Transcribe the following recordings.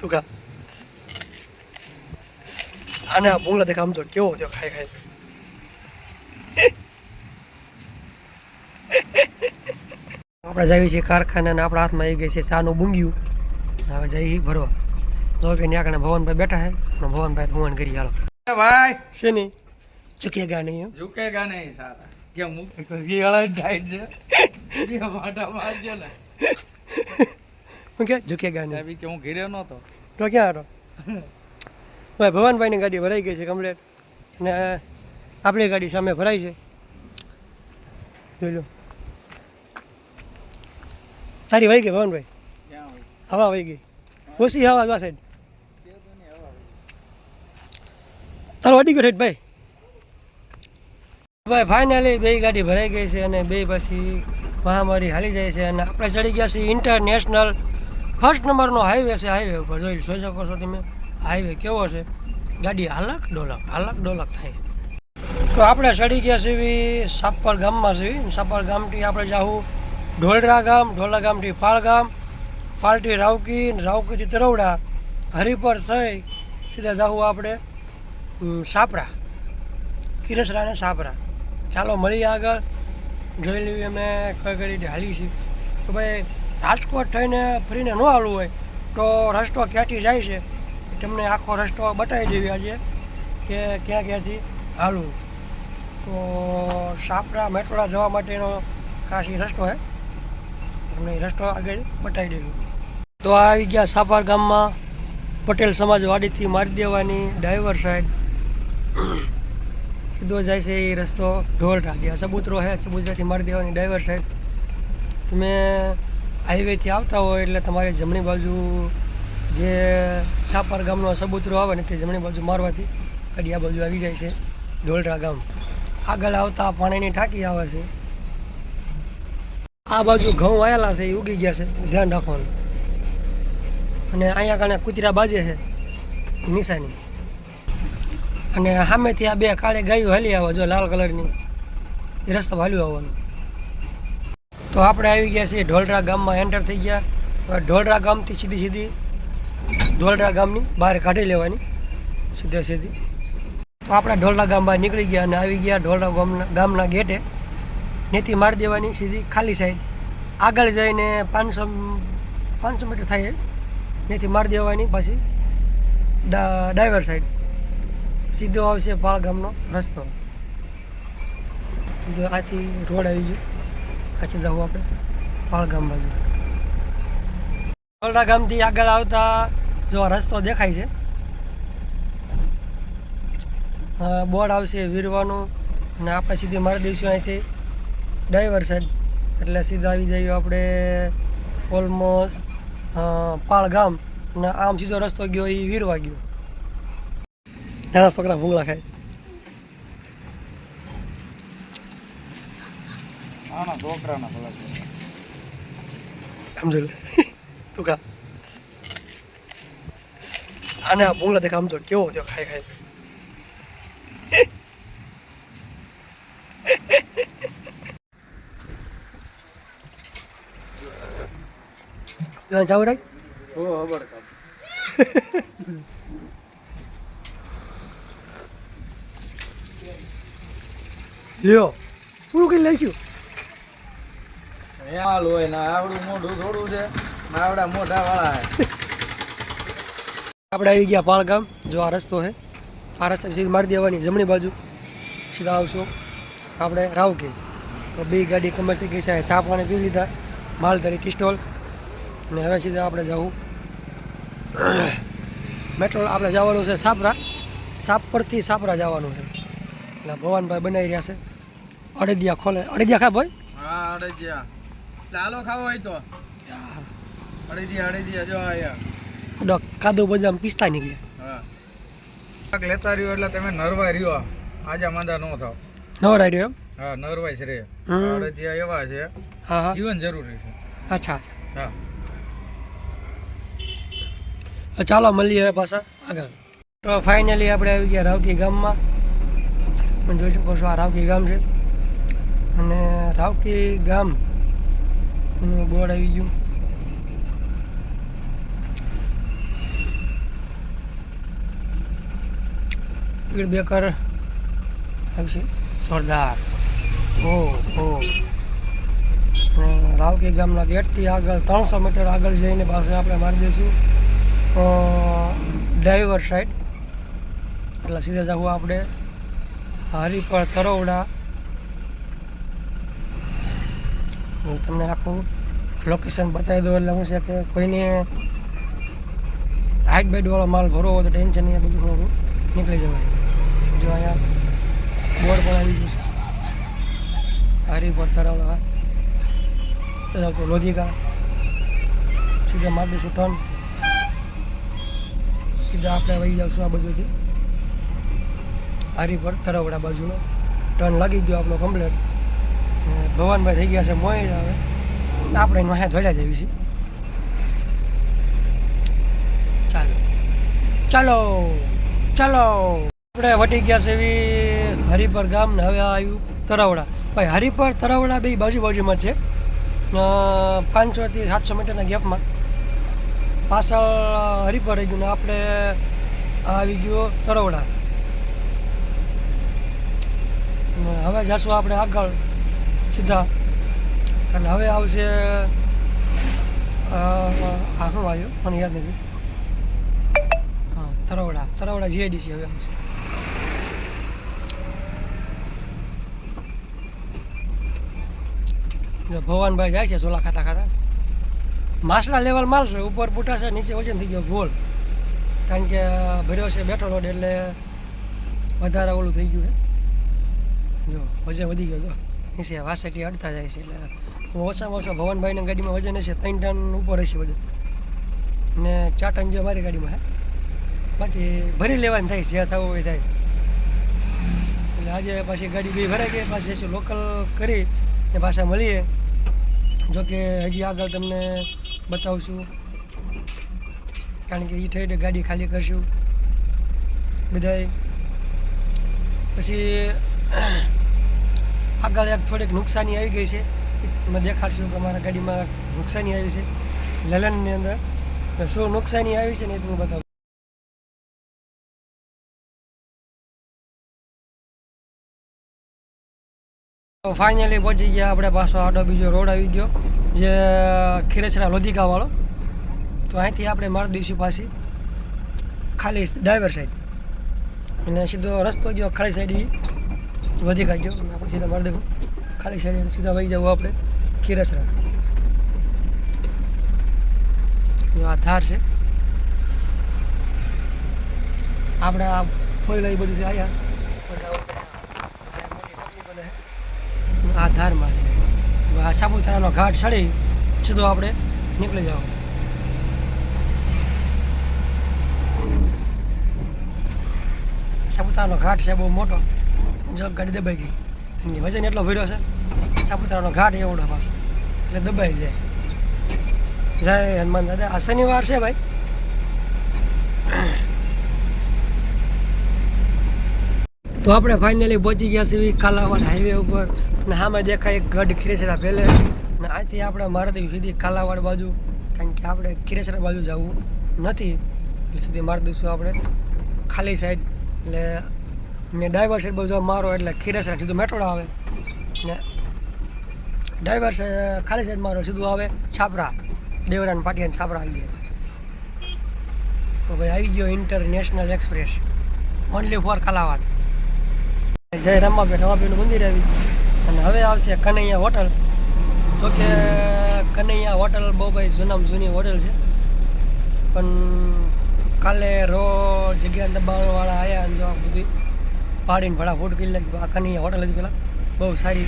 તું કા આને આ ભૂંગળા દેખા આમ તો કેવો થયો ખાઈ ખાઈ આપણે જઈએ છીએ કારખાને અને આપણા હાથમાં આવી ગઈ છે ચાનું બુંગિયું હવે જઈએ ભરવા. તો કે ત્યાં ભવનભાઈ બેઠા છે. પણ ભવનભાઈ ભવન કરી હાલો. ભાઈ! છે નહીં ચૂકેગા નહીં ઝુકેગા નહીં સારા કે મુખ ગીળા ડાઈટ છે. માટા મારજો ને. શું કે ઝૂકેગા નહીં સાહેબ કે હું ઘેરે નહોતો. તો ક્યાં હતો ભાઈ ભવાનભાઈની ગાડી ભરાઈ ગઈ છે કમ્પ્લેટ અને આપણી ગાડી સામે ભરાઈ છે. જોઈ લો. તારી વહી ગઈ ભવનભાઈ હવા વહી ગઈ. ઓછી હવા સાઈડ તો નહીં તારો અડી ગયો ઠેઠ ભાઈ? ભાઈ ફાઇનલી બે ગાડી ભરાઈ ગઈ છે અને બે પછી મહામારી હાલી જાય છે અને આપણે ચડી ગયા છીએ ઇન્ટરનેશનલ ફર્સ્ટ નંબરનો હાઈવે છે હાઈવે ઉપર જોઈ જોઈ શકો છો તમે. હાઈવે કેવો છે? ગાડી હાલક ડોલક હાલક ડોલક થાય. તો આપણે ચડી ગયા છીએ સાપર ગામમાં છીએ. સાપર ગામથી આપણે જાવું ઢોલરા ગામ ઢોલરા ગામથી પાળ ગામ. પાલથી રાવકી રાવકીથી તરવડા. હરિપર થઈ સીધા જાવું આપણે સાપરા. કિરસરા ને સાપરા. ચાલો મળીએ આગળ. જોઈ લઈએ અમે કઈ કઈ રીતે હાલી છીએ તો ભાઈ રાજકોટ થઈને ફરીને ન હાલવું હોય, તો રસ્તો ક્યાંથી જાય છે? તમને આખો રસ્તો બતાવી દેવી આજે કે ક્યાં ક્યાંથી હાલવું. તો સાપરા મેટોડા જવા માટેનો ખાસ રસ્તો છે તમને રસ્તો આગળ બતાવી દેવું તો આવી ગયા સાપર ગામમાં પટેલ સમાજવાડીથી મારી દેવાની ડાઈવર સાઈડ સીધો જાય છે એ રસ્તો ઢોલ ઢાંકી. સબૂતરો છે ચબૂતરાથી મારી દેવાની ડાઈવર સાઈડ તમે હાઈવેથી આવતા હોય એટલે તમારે જમણી બાજુ જે સાપર ગામનો સબૂતરો આવે ને તે જમણી બાજુ મારવાથી કડિયા બાજુ આવી જાય છે ઢોલરા ગામ. આગળ આવતા પાણીની ટાંકી આવે છે. આ બાજુ ઘઉં આવેલા છે, એ ઉગી ગયા છે, ધ્યાન રાખવાનું. અને અહીંયા કારણે કૂતરા બાજે છે, નિશાની. અને સામેથી આ બે કાળી ગાયો હાલી આવે, જો લાલ કલરની, એ રસ્તો હાલ્યું આવવાનું. તો આપણે આવી ગયા છીએ ઢોલરા ગામમાં એન્ટર થઈ ગયા. ઢોલરા ગામથી સીધી સીધી ઢોલરા ગામની બહાર કાઢી લેવાની. સીધે સીધી. તો આપણે ઢોલરા ગામ બહાર નીકળી ગયા અને આવી ગયા ઢોલરા ગામના ગામના ગેટે. નીતિ મારી દેવાની સીધી ખાલી સાઈડ. આગળ જઈને પાંચસો પાંચસો મીટર થાય ત્યાંથી મારી દેવાની પાછી ડાઈવર સાઈડ. સીધો આવશે પાળ ગામનો રસ્તો. આથી રોડ આવી ગયો. આથી જવું આપણે પાળગામ બાજુ. પાળરા ગામથી આગળ આવતા જો રસ્તો દેખાય છે બોર્ડ આવશે વીરવાનું અને આપણે સીધી મારી દઈશું અહીંથી ડાઈવર સાઈડ એટલે સીધા આવી જઈએ આપણે ઓલમોસ્ટ પાળ ગામ અને આમ સીધો રસ્તો ગયો એ વીરવા ગયો. નાના છોકરા ભૂંગળા ખાય. આના છોકરાના ભલા. સમજો તું કા? આને આ બોલા દેખા આમ તો કેવો થયો ખાઈ ખાઈ. જાવ રાખ ઓ ખબર. લ્યો. પૂરું કઈ નાખ્યું. આવડું મોઢું થોડું છે આવડા મોઢા વાળા છે. આપણે આવી ગયા પાળગામ જો આ રસ્તો છે. આ રસ્તા સીધી મારી દેવાની જમણી બાજુ. સીધા આવશો. આપણે રાવકી. તો બે ગાડી કમર થઈ ગઈ છે ચા પાણી પી લીધા માલધારી પિસ્ટોલ અને હવે સીધા આપણે જવું. મેટ્રો આપણે જવાનું છે સાપરા. સાપરથી સાપરા જવાનું છે. એટલે ભવાનભાઈ બનાવી રહ્યા છે. અડદિયા ખોલે. અડદિયા ખા ભાઈ? હા અડદિયા. લાલો ખાવો હોય તો. અડદિયા અડદિયા હજો આયા ડોક કાદો બજામ પિસ્તા નીકળ્યા. હા. લેતા રહ્યો એટલે તમે નરવાઈ રહ્યો આજા માંદા ન થાવ. નવરાઈ રહ્યો એમ? હા નરવાઈ છે રે. હમ. અડદિયા એવા છે. હા હા. જીવન જરૂરી છે. અચ્છા અચ્છા. હા. ચાલો મળીએ હવે પાછા આગળ. તો ફાઇનલી આપણે આવી ગયા રાવકી ગામમાં. જોઈ શકો છો આ રાવકી ગામ છે. અને રાવકી ગામ નું બોર્ડ આવી ગયું. સ્પીડ બ્રેકર આવશે. સરદાર. ઓ ઓ. રાવકી ગામના ગેટથી આગળ ત્રણસો મીટર આગળ જઈને પાસે આપણે મારી દઈશું. ડ્રાઈવર સાઈડ એટલે સીધા જવું આપણે. હરિપર તરોવડા. તમને આખું લોકેશન બતાવી દઉં એટલે હું છે કે કોઈને હાઈટ બેડવાળો માલ ભરો હોય તો ટેન્શન નહીં બધું થોડું નીકળી જવાય. જો અહીંયા બોર્ડ પણ આવી ગયું છે. હરિપર તરોવડા લોધિકા. સીધા મારી દઈશું ટર્ન સીધા આપણે વહી જાવશું આ બાજુથી હારી પર તરવડા બાજુનો. ટર્ન લાગી ગયો આપણો કમ્પ્લેટ ભવાનભાઈ થઈ ગયા છે મોઈ હવે આપણે એનું હાથ ધોડ્યા જઈએ છીએ ચાલો. ચાલો ચાલો. આપણે વટી ગયા છે એવી હરિપર ગામ ને હવે આવ્યું તરાવડા. ભાઈ, હરિપર તરવડા બે બાજુ બાજુમાં છે. પાંચસોથી સાતસો મીટરના ગેપમાં. પાછળ હરિપર રહી ગયું ને આપણે આવી ગયો તરવડા. હવે જશું આપણે આગળ. સીધા. અને હવે આવશે અ, આવ્યો મને યાદ નથી. હા તરવડા તરવડા જીઆઈડીસી હવે આવશે. ભવાનભાઈ જાય છે સોલા ખાતા ખાતા. માસલા લેવલ માલ છે ઉપર પૂટા છે નીચે વજન થઈ ગયો ગોળ. કારણ કે ભર્યો છે બેઠો રોડ એટલે વધારે ઓલું થઈ ગયું છે. જો વજન વધી ગયો જો. નીચે વાસકી અડતા જાય છે, એટલે ઓછામાં ઓછા ભવનભાઈના ગાડીમાં વજન હશે, ત્રણ ટન ઉપર હશે વજન. ને ચાર ટન જે મારી ગાડીમાં, હે. બાકી ભરી લેવાની થાય, જે થવું હોય થાય. એટલે આજે પાછી ગાડી બી ભરાઈ ગઈ, પાછી એસી લોકલ કરી ને પાછા મળીએ. જોકે હજી આગળ તમને બતાવશું. કારણ કે એ થઈ ગાડી ખાલી કરશું. બધાય. પછી આગળ એક થોડીક નુકસાની આવી ગઈ છે. મેં દેખાડશું કે અમારા ગાડીમાં નુકસાની આવી છે. લલનની અંદર. શું નુકસાની આવી છે ને એ તમને બતાવું. ફાઇનલી પહોંચી ગયા આપણે પાછો આડો બીજો રોડ આવી ગયો, જે ખીરેસરા લોધિકાવાળો. તો અહીંથી આપણે મારી દઈશું પાછી ખાલી ડ્રાઈવર સાઈડ. અને સીધો રસ્તો ગયો ખાલી સાઈડ ઈ ખાજો આપણે સીધા મારી દઈશું ખાલી સાઈડ સીધા વહી જવું આપણે ખીરસરા. આ ધાર છે. આપણે આ ફોઈ લઈ બધું આવ્યા. આ ધાર હવે આ સાપુતારાનો ઘાટ ચડી સીધો આપણે નીકળી જાવ. સાપુતારાનો ઘાટ છે બહુ મોટો. જો ગાડી દબાઈ ગઈ. એની વજન એટલો ભર્યો છે સાપુતારાનો ઘાટ એવડો પાછો એટલે દબાઈ જાય. જય હનુમાન દાદા. આ શનિવાર છે ભાઈ. તો આપણે ફાઇનલી પહોંચી ગયા છીએ કાલાવાડ હાઈવે ઉપર. અને સામે દેખાય એક ગઢ ખીરેસરા પેલે અને આથી આપણે મારતી સીધી કાલાવાડ બાજુ. કારણ કે આપણે ખીરેસરા બાજુ જવું નથી. એટલે સીધી મારદેવ આપણે? ખાલી સાઈડ એટલે ને ડાઈવર સાઈડ બાજુ મારો એટલે ખીરેસરા સીધું મેટોડા આવે. ને ડાઈવર સાઈડ ખાલી સાઈડ મારો સીધું આવે છાપરા. દેવરાન પાટિયાન છાપરા આવી જાય. તો ભાઈ આવી ગયો international express only for Kalavad જય રમાબેન રમાબેનનું મંદિર આવી અને હવે આવશે કનૈયા હોટલ. તો કે કનૈયા હોટલ બહુ ભાઈ જૂનામાં જૂની હોટલ છે. પણ કાલે રોજ જગ્યા દબાણવાળા આવ્યા અને જો આ બધું. પાડીને ભાડા ફોટો કરી નાખ્યું આ કનૈયા હોટલ હતી પેલા. બહુ સારી.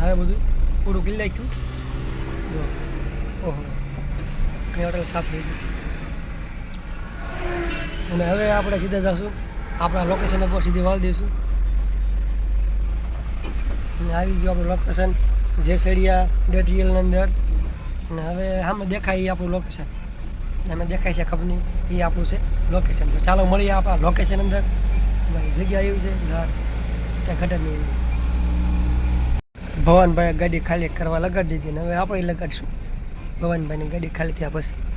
હવે બધું પૂરું કરી નાખ્યું. ઓહો. કઈ હોટલ સાફ થઈ ગયું. અને હવે આપણે સીધા જશું. આપણા લોકેશન ઉપર સીધી વાળી દઈશું. અને આવી ગયું આપણું લોકેશન જેસડિયા ડેટિયલની અંદર. અને હવે સામે દેખાય એ આપણું લોકેશન અમે દેખાય છે નહીં. એ આપણું છે લોકેશન તો ચાલો મળીએ આપણા લોકેશન અંદર. ભાઈ જગ્યા એવી છે ઘર કે ઘટે નહીં ભવાનભાઈ ગાડી ખાલી કરવા લગાડી દીધી ને હવે આપણે લગાડશું. ભવાનભાઈની ગાડી ખાલી થયા પછી.